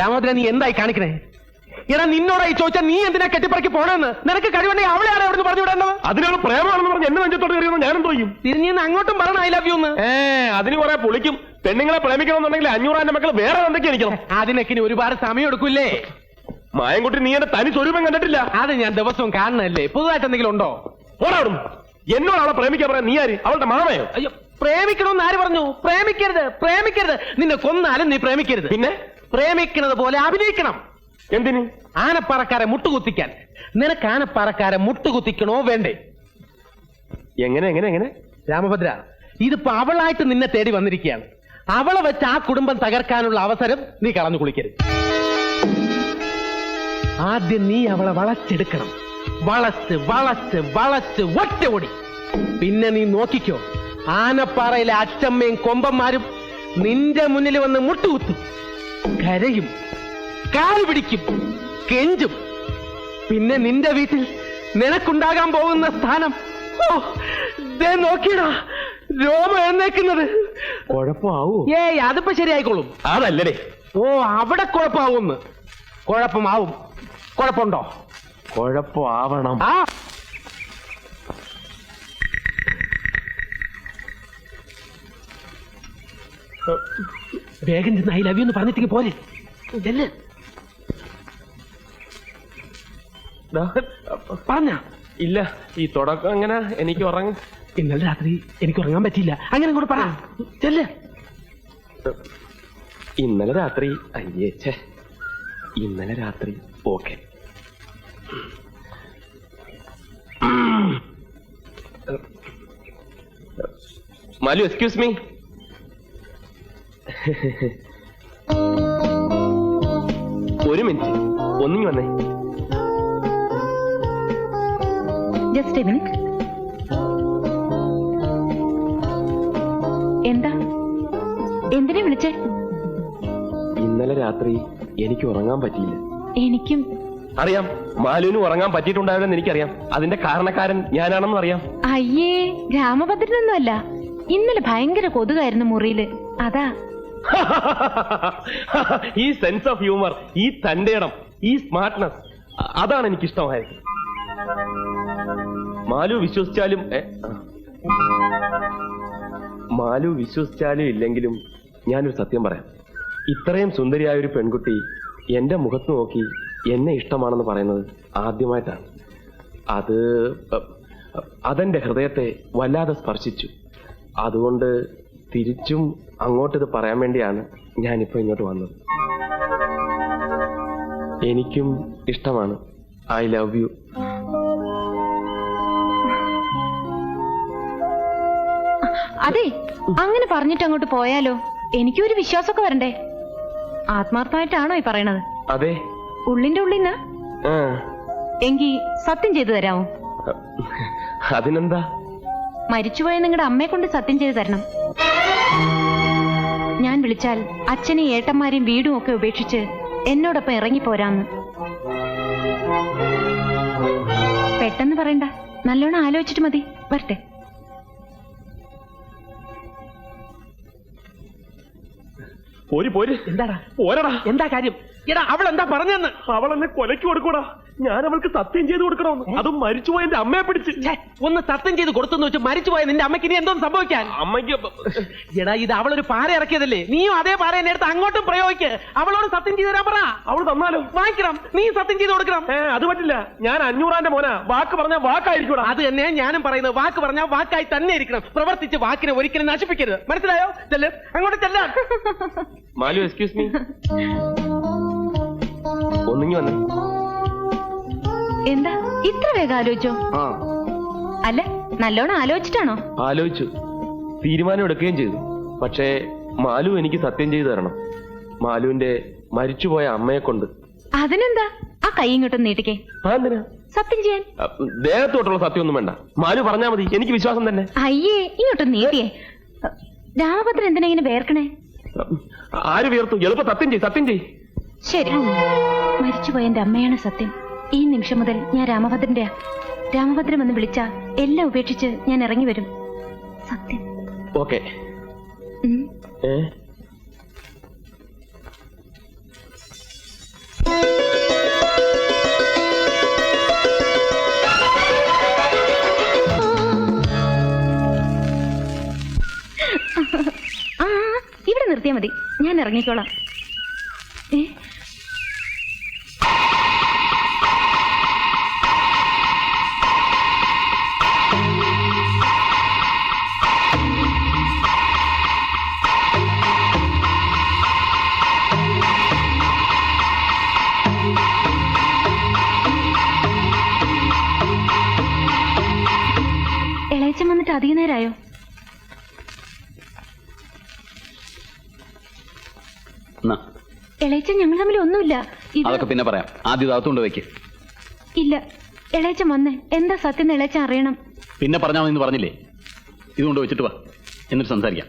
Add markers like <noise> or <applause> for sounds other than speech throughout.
രാമഭദ്ര നീ എന്തായി കാണിക്കണേ? എടാ നിന്നോടായി ചോദിച്ചാൽ നീ എന്തിനാ കെട്ടിപ്പറക്കി പോണെന്ന്? നിനക്ക് കഴിവുണ്ടെങ്കിൽ അവളെ ആരാ അവിടെ പറഞ്ഞു വിടേണ്ടത്. അതിനാണ് പ്രേമാണെന്ന് പറഞ്ഞ് എന്നെ നെഞ്ചത്തോട്ട് കയറിയെന്ന് ഞാനും തോന്നും തിരിഞ്ഞ് അങ്ങോട്ടും പറയണ ഐ ലവ് യു എന്ന്. ഏ അതിന് കുറെ പൊളിക്കും. പെണ്ണുങ്ങളെ പ്രേമിക്കണമെന്നുണ്ടെങ്കിൽ അഞ്ഞൂറാന്റെ മക്കൾ വേറെ എന്തൊക്കെ എനിക്കണം? അതിനൊക്കെ ഇനി ഒരുപാട് സമയം എടുക്കൂല്ലേ? മായൻകുട്ടി നീ എന്റെ തനി സ്വരൂപം കണ്ടിട്ടില്ല? അത് ഞാൻ ദിവസവും കാണണല്ലേ പുതുതായിട്ട് എന്തെങ്കിലും ഉണ്ടോ? പോടാടും എന്നോട് അവളെ പ്രേമിക്കാൻ പറയാൻ നീ ആര്? അവളുടെ മാമയോ? അയ്യോ പ്രേമിക്കണമെന്ന് ആര് പറഞ്ഞു? പ്രേമിക്കരുത് പ്രേമിക്കരുത്. നിന്നെ കൊന്നാലും നീ പ്രേമിക്കരുത്. പിന്നെ? പ്രേമിക്കുന്നത് പോലെ അഭിനയിക്കണം. എന്തിന്? ആനപ്പാറക്കാരെ മുട്ടുകുത്തിക്കാൻ. നിനക്ക് ആനപ്പാറക്കാരെ മുട്ടുകുത്തിക്കണോ വേണ്ടേ? എങ്ങനെ എങ്ങനെ എങ്ങനെ? രാമഭദ്ര ഇതിപ്പോ അവളായിട്ട് നിന്നെ തേടി വന്നിരിക്കുകയാണ്. അവളെ വെച്ച് ആ കുടുംബം തകർക്കാനുള്ള അവസരം നീ കളഞ്ഞു കുളിക്കരുത്. ആദ്യം നീ അവളെ വളച്ചെടുക്കണം. വളച്ച് വളച്ച് വളച്ച് ഒറ്റ ഓടി പിന്നെ നീ നോക്കിക്കോ ആനപ്പാറയിലെ അച്ചമ്മയും കൊമ്പന്മാരും നിന്റെ മുന്നിൽ വന്ന് മുട്ടുകുത്തും. കരയും കാൽ പിടിക്കും കെഞ്ചും. പിന്നെ നിന്റെ വീട്ടിൽ നിനക്കുണ്ടാകാൻ പോകുന്ന സ്ഥാനം. ഓ ദേ നോക്കിയടാ രോമ എഴുന്നേക്കുന്നത്. കുഴപ്പമാവൂ? ഏയ് അതിപ്പോ ശരിയായിക്കോളും. അതല്ലേ ഓ അവിടെ കുഴപ്പമാവുമെന്ന്. കുഴപ്പമാവും. കുഴപ്പമുണ്ടോ? കുഴപ്പമാവണം. ആ വേഗം ചെന്ന് ഐ ലവ് യു എന്ന് പറഞ്ഞിട്ടെങ്കിൽ പോലെ ചെല്ല്. പറഞ്ഞ. ഇല്ല ഈ തുടക്കം അങ്ങനെ എനിക്ക് ഉറങ്ങ. ഇന്നലെ രാത്രി എനിക്ക് ഉറങ്ങാൻ പറ്റിയില്ല. അങ്ങനെ കൂടെ പറ. ചെല്ല്. ഇന്നലെ രാത്രി അയ്യേച്ചേ ഇന്നലെ രാത്രി ഓക്കെ. മാലു എക്സ്ക്യൂസ് മീ ഒരു മിനിറ്റ്. ഒന്നിങ്ങി വന്നേ. ജസ്റ്റ് മിനിറ്റ് എന്താ? എന്തിനെ വിളിച്ചേ? ഇന്നലെ രാത്രി എനിക്ക് ഉറങ്ങാൻ പറ്റിയില്ല. എനിക്കും. അറിയാം. മാലുവിന് ഉറങ്ങാൻ പറ്റിയിട്ടുണ്ടാവില്ലെന്ന് എനിക്കറിയാം. അതിന്റെ കാരണക്കാരൻ ഞാനാണെന്ന് അറിയാം. അയ്യേ രാമഭദ്രനൊന്നുമല്ല. ഇന്നലെ ഭയങ്കര കൊതുകായിരുന്നു മുറിയിൽ. അതാ <laughs> ഈ സെൻസ് ഓഫ് ഹ്യൂമർ ഈ തന്റേടം ഈ സ്മാർട്ട്നെസ് അതാണ് എനിക്ക് ഇഷ്ടമായത് മാലു വിശ്വസിച്ചാലും. മാലു വിശ്വസിച്ചാലും ഇല്ലെങ്കിലും ഞാനൊരു സത്യം പറയാം. ഇത്രയും സുന്ദരിയായ ഒരു പെൺകുട്ടി എന്റെ മുഖത്ത് നോക്കി എന്നെ ഇഷ്ടമാണെന്ന് പറയുന്നത് ആദ്യമായിട്ടാണ്. അത് അതെന്റെ ഹൃദയത്തെ വല്ലാതെ സ്പർശിച്ചു. അതുകൊണ്ട് തിരിച്ചും അങ്ങോട്ടിത് പറയാൻ വേണ്ടിയാണ് ഞാനിപ്പോ ഇങ്ങോട്ട് വന്നത്. എനിക്കും ഇഷ്ടമാണ്. I love you. അതെ അങ്ങനെ പറഞ്ഞിട്ട് അങ്ങോട്ട് പോയാലോ? എനിക്കും ഒരു വിശ്വാസമൊക്കെ വരണ്ടേ? ആത്മാർത്ഥമായിട്ടാണോ ഈ പറയണത്? അതെ. ഉള്ളിന്റെ ഉള്ളിന്ന്? എങ്കി സത്യം ചെയ്തു തരാമോ? അതിനെന്താ? മരിച്ചുപോയ നിങ്ങളുടെ അമ്മയെ കൊണ്ട് സത്യം ചെയ്തു തരണം. ഞാൻ വിളിച്ചാൽ അച്ഛനെയും ഏട്ടന്മാരെയും വീടും ഒക്കെ ഉപേക്ഷിച്ച് എന്നോടൊപ്പം ഇറങ്ങിപ്പോരാന്ന് പെട്ടെന്ന് പറയണ്ട. നല്ലോണം ആലോചിച്ചിട്ട് മതി. വരട്ടെ. ഒരു പോര്. എന്താടാ? പോരടാ. എന്താ കാര്യം? എടാ അവൾ എന്താ പറഞ്ഞെന്ന്? അവൾ എന്നെ കൊലക്ക് കൊടുക്കൂടാ. ഞാൻ അവൾക്ക് സത്യം ചെയ്ത് കൊടുക്കണമെന്ന്. അതും മരിച്ചുപോയ എന്റെ അമ്മയെ പിടിച്ച്. ഛേ, ഒന്ന് സത്യം ചെയ്ത് കൊടുത്തെന്ന് വെച്ച് മരിച്ചുപോയ നിന്റെ അമ്മയ്ക്ക് ഇനി എന്തോ സംഭവിക്കാൻ? അമ്മയ്ക്ക് എടാ ഇത് അവളൊരു പാര ഇറക്കിയതല്ലേ? നീയും അതേ പാര എന്നെ എടുത്ത് അങ്ങോട്ടും പ്രയോഗിക്ക്. അവളോട് സത്യം ചെയ്ത് തരാൻ പറ. അവൾ തന്നാലും? വാങ്ങിക്കണം. നീ സത്യം ചെയ്ത് കൊടുക്കണം. ഏ അത് പറ്റില്ല. ഞാൻ അഞ്ഞൂറാന്റെ മോനാ. വാക്ക് പറഞ്ഞ വാക്കായിരിക്കൂടാ. അത് തന്നെ ഞാനും പറയുന്നത്. വാക്ക് പറഞ്ഞാൽ വാക്കായി തന്നെ ഇരിക്കണം. പ്രവർത്തിച്ച് വാക്കിനെ ഒരിക്കലും നശിപ്പിക്കരുത്. മനസ്സിലായോ? ചെല്ല്. അങ്ങോട്ട് ചെല്ലാം. മാലു എക്സ്ക്യൂസ് മീ <laughs> ഒന്നിങ്ങി വന്നേ. എന്താ? ഇത്ര വേഗം ആലോചിച്ചോ? ആ. അല്ല നല്ലോണം ആലോചിച്ചിട്ടാണോ? ആലോചിച്ചു. തീരുമാനം എടുക്കുകയും ചെയ്തു. പക്ഷേ മാലു എനിക്ക് സത്യം ചെയ്തു തരണം. മാലുവിന്റെ മരിച്ചുപോയ അമ്മയെ കൊണ്ട് അതിനെന്താ? ആ കൈ ഇങ്ങോട്ടൊന്ന് നീട്ടിക്കേ. ആ എന്തിനാ? സത്യം ചെയ്യാൻ. ദേഹത്തോട്ടുള്ള ദേഹത്തോട്ടുള്ള സത്യമൊന്നും വേണ്ട. മാലു പറഞ്ഞാ മതി. എനിക്ക് വിശ്വാസം തന്നെ. അയ്യേ ഇങ്ങോട്ടൊന്ന് നീട്ടിയേ. രാമഭദ്രൻ എന്തിനാ ഇങ്ങനെ വേർക്കണേ? ആര് വീർത്തു? എളുപ്പം സത്യം ചെയ് സത്യം ചെയ്. ശരി. മരിച്ചുപോയ എന്റെ അമ്മയാണ് സത്യം. ഈ നിമിഷം മുതൽ ഞാൻ രാമഭദ്രന്റെ രാമഭദ്രം എന്ന് വിളിച്ച എല്ലാം ഉപേക്ഷിച്ച് ഞാൻ ഇറങ്ങി വരും. സത്യം. ഓക്കെ. ആ ഇവിടെ നിർത്തിയാ മതി. ഞാൻ ഇറങ്ങിക്കോളാം. ഏ? വന്നിട്ട് അധിക നേരമായോ? ഇളയച്ചൻ ഞങ്ങൾ തമ്മിൽ ഒന്നുമില്ല. അതൊക്കെ പിന്നെ പറയാം. ആദ്യം അകത്തുകൊണ്ട് വെക്ക്. ഇല്ല. ഇളയച്ചൻ വന്നേ എന്താ സത്യം ഇളയച്ചൻ അറിയണം. പിന്നെ പറഞ്ഞാൽ പറഞ്ഞില്ലേ? ഇതുകൊണ്ട് വെച്ചിട്ട് വാ. എന്നിട്ട് സംസാരിക്കാം.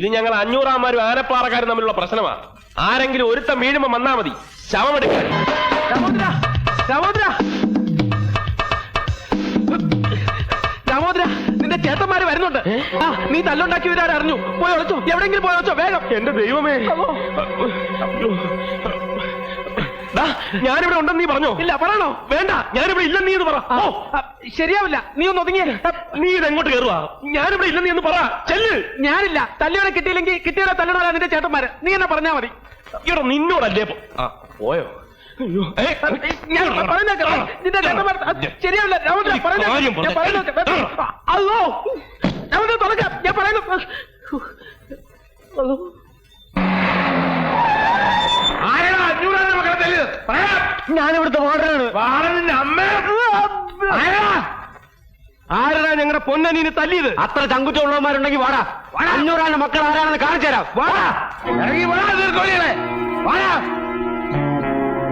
ഇത് ഞങ്ങൾ അഞ്ഞൂറാമാരും ആനപ്പാറക്കാരും തമ്മിലുള്ള പ്രശ്നമാണ് ആരെങ്കിലും ഒരുത്തം വീഴുമ്പോ വന്നാ മതി. ശവമെടുക്കാൻ. നിന്റെ ചേട്ടന്മാര് വരുന്നുണ്ട്. ആ, നീ തല്ലുണ്ടാക്കിയവരാരും അറിഞ്ഞു. പോയി ഒളിച്ചോ. എവിടെങ്കിലും പോയി ഒളിച്ചോ. വേഗം. എന്റെ ദൈവമേ. ഞാനിവിടെ ഉണ്ടെന്ന് നീ പറഞ്ഞോ? ഇല്ല പറയണോ? വേണ്ട ഞാനിവിടെ ഇല്ലെന്ന് നീ എന്ന് പറ. ഓ, ശരിയാവില്ല നീ ഒന്ന് ഒതുങ്ങിയേ. നീ ഇതെങ്ങോട്ട് കയറുക ഞാനിവിടെ ഇല്ലെന്ന് നീ ഒന്ന് പറ. ചെല്ല്. ഞാനില്ല തല്ലിയോടെ കിട്ടിയില്ലെങ്കിൽ കിട്ടിയവരെ തല്ലണോരാ നിന്റെ ചേട്ടന്മാര്. നീ എന്നെ പറഞ്ഞാ മതി. ഇവിടെ നിന്നോടല്ലേ പോയോ? ശരിയാവില്ല അല്ലോ ഞാൻ പറയുന്നേക്ക്, ആ, നിന്റെ ചേട്ടന്മാർ ആ, ശരിയാവില്ല രാമോദ്ര ഈ പറയുന്നേക്ക്, കാര്യം ഞാൻ പറഞ്ഞേ. പറയുന്നേക്ക്. അല്ലോ രാമോദ്ര തുറക്കാം ഞാൻ പറയുന്നു അല്ലോ ഞാനിവിടുത്തെ വാർഡനാണ് ആരാ ഞങ്ങളുടെ പൊന്നനീന് തല്ലിയത്? അത്ര ചങ്കുറ്റുള്ളവന്മാരുണ്ടെങ്കിൽ വാടാ. അഞ്ഞൂറാന്റെ മക്കൾ ആരാണെന്ന് കാണിച്ചു തരാം. വാടാ. ഇറങ്ങി വാടാ നീർക്കോലികളെ വാടാ.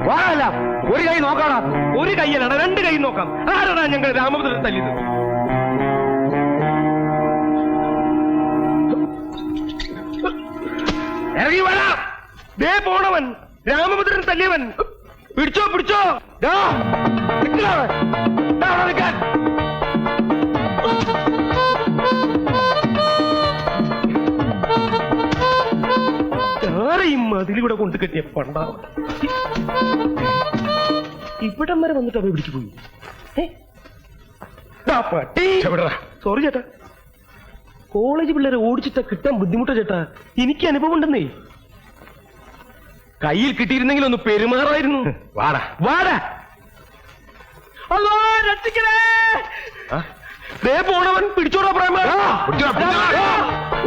വാടല്ല ഒരു കൈ നോക്കാടാ. ഒരു കൈയല്ല രണ്ട് കൈ നോക്കാം. ആരാണ് ഞങ്ങൾ രാമഭദ്രൻ തല്ലിയത്? ഇറങ്ങി വാടാ. ദേ പോണവൻ. രാമഭദ്രൻ തല്ലിയവൻ. പിടിച്ചോ പിടിച്ചോ. ഈ മതിലിവിടെ കൊണ്ട് കെട്ടിയ പണ്ടാ ഇവിടം വരെ വന്നിട്ട് അവ പിടിച്ചു പോയി. സോറി ചേട്ടാ. കോളേജ് പിള്ളേരെ ഓടിച്ചിട്ടാ കിട്ടാൻ ബുദ്ധിമുട്ടാ ചേട്ടാ. എനിക്ക് അനുഭവം ഉണ്ടെന്നേ. കയ്യിൽ കിട്ടിയിരുന്നെങ്കിൽ ഒന്ന് പെരുമാറായിരുന്നു. വാടാ. വാടാ. അല്ലോ രക്ഷിക്കണേ. ദേ പോണവൻ പിടിച്ചോടാ പ്രേമ.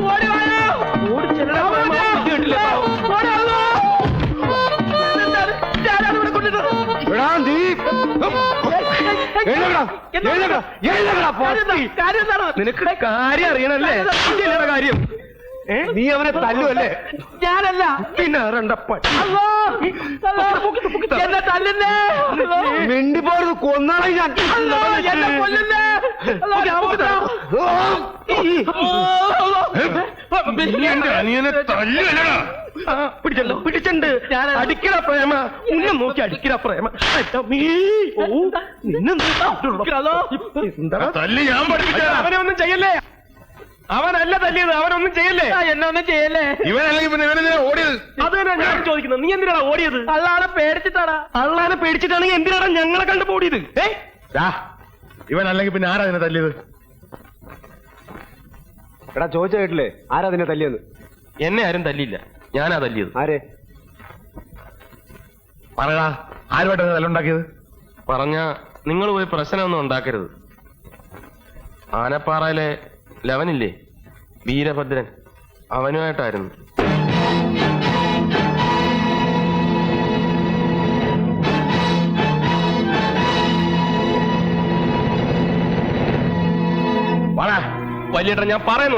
ഓടി. ഓടി ചെല്ലടാ പ്രേമ. കെട്ടില്ല. നിനക്ക് കാര്യം അറിയണല്ലേ? കാര്യം? ഏ? നീ അവനെ തല്ലുവല്ലേ? ഞാനല്ല. പിന്നെ ആരണ്ട പട്ടി എന്നെ തല്ലുന്നേ. മിണ്ടിപ്പോയത് കൊന്നാളെ ഞാൻ. എന്നെ കൊല്ലുന്നേ. എന്റെ അനിയനെ തല്ലുവല്ലടാ. ആ, പിടിച്ചല്ലോ പിടിച്ചുണ്ട്. അടിക്കട പ്രേമ. ഉന്നെ നോക്കി അടിക്കട പ്രേമ. ഓ, നിന്നെ എന്താ? തല്ലി ഞാൻ പഠിപ്പിച്ചാ അവനെ ഒന്നും ചെയ്യല്ലേ? അവനല്ല തല്ലിയത് അവനൊന്നും ചെയ്യല്ലേ? എന്നെ ഒന്നും ചെയ്യല്ലേ? ഇവനല്ലെങ്കിൽ പിന്നെ ഇവനെന്തിനാ ഓടിയത്? അത് തന്നെ ഞാൻ ചോദിക്കുന്നത് നീ എന്തിനാണ് ഓടിയത്? അള്ളാളെ പേടിച്ചിട്ടാടാ. അള്ളാനെ പേടിച്ചിട്ടാണെങ്കിൽ എന്തിനാടാ ഞങ്ങളെ കണ്ടു ഓടിയത്? ഏ? ഇവനല്ലെങ്കിൽ പിന്നെ ആരാ അതിനെ തല്ലിയത്? എടാ ചോദിച്ച കേട്ടില്ലേ? ആരാ അതിനെ തല്ലിയത്? എന്നെ ആരും തല്ലിയില്ല. ഞാനാ തല്ലിയത്. ആരെ? പറയടാ ആരുമായിട്ടാണ് തല്ലുണ്ടാക്കിയത്? പറഞ്ഞ നിങ്ങൾ പോയി പ്രശ്നമൊന്നും ഉണ്ടാക്കരുത്. ആനപ്പാറയിലെ ലവനില്ലേ? വീരഭദ്രൻ. അവനുമായിട്ടായിരുന്നു. വലിയേട്ടൻ ഞാൻ പറയുന്നു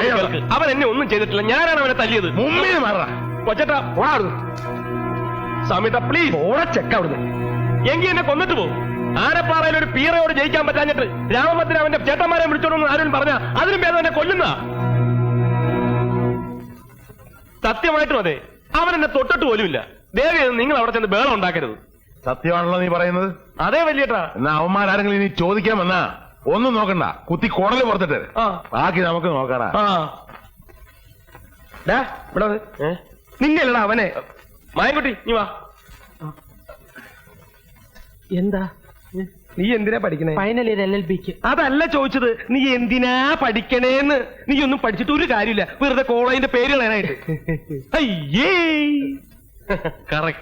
അവൻ എന്നെ ഒന്നും ചെയ്തിട്ടില്ല. ഞാനാണ് അവനെ തല്ലിയത്. മുമ്പിൽ കൊച്ചേട്ടാ സമിത പ്ലീസ് ഓടെ ചെക്ക് അവിടുന്ന്. എങ്കിൽ എന്നെ കൊന്നിട്ട് പോകും ആനപ്പാറയിൽ ഒരു പീറയോട് ജയിക്കാൻ പറ്റാഞ്ഞിട്ട് രാമഭദ്രൻ അവന്റെ ചേട്ടന്മാരെ വിളിച്ചോണ്ടെന്ന് ആരും പറഞ്ഞ? അതിനും പേര് എന്നെ കൊല്ലുന്ന സത്യമായിട്ടും അതെ. അവൻ എന്നെ തൊട്ടിട്ട് പോലുമില്ല. ദേവി നിങ്ങൾ അവിടെ ചെന്ന് ബേളം ഉണ്ടാക്കരുത്. സത്യമാണല്ലോ നീ പറയുന്നത്. അതേ വലിയേട്ടാ. എന്നാ അവന്മാരാരെങ്കിലും ഇനി ചോദിക്കാൻ വന്നാ ഒന്നും നോക്കണ്ട. കുത്തി കുടൽ പുറത്തിട്ട്. ബാക്കി നമുക്ക് നോക്കടാ. ഇവിടെ അവനെ. മായൻകുട്ടി നീ വാ. എന്താ? നീ എന്തിനാ പഠിക്കണേ? ഫൈനൽ ഇയർ എൽ എൽ ബിക്ക് അതല്ല ചോദിച്ചത്. നീ എന്തിനാ പഠിക്കണേന്ന്? നീ ഒന്നും പഠിച്ചിട്ട് ഒരു കാര്യമില്ല. വെറുതെ കോളേജിന്റെ പേര് കളയാനായിട്ട് <laughs> അയ്യേ. കറക്റ്റ്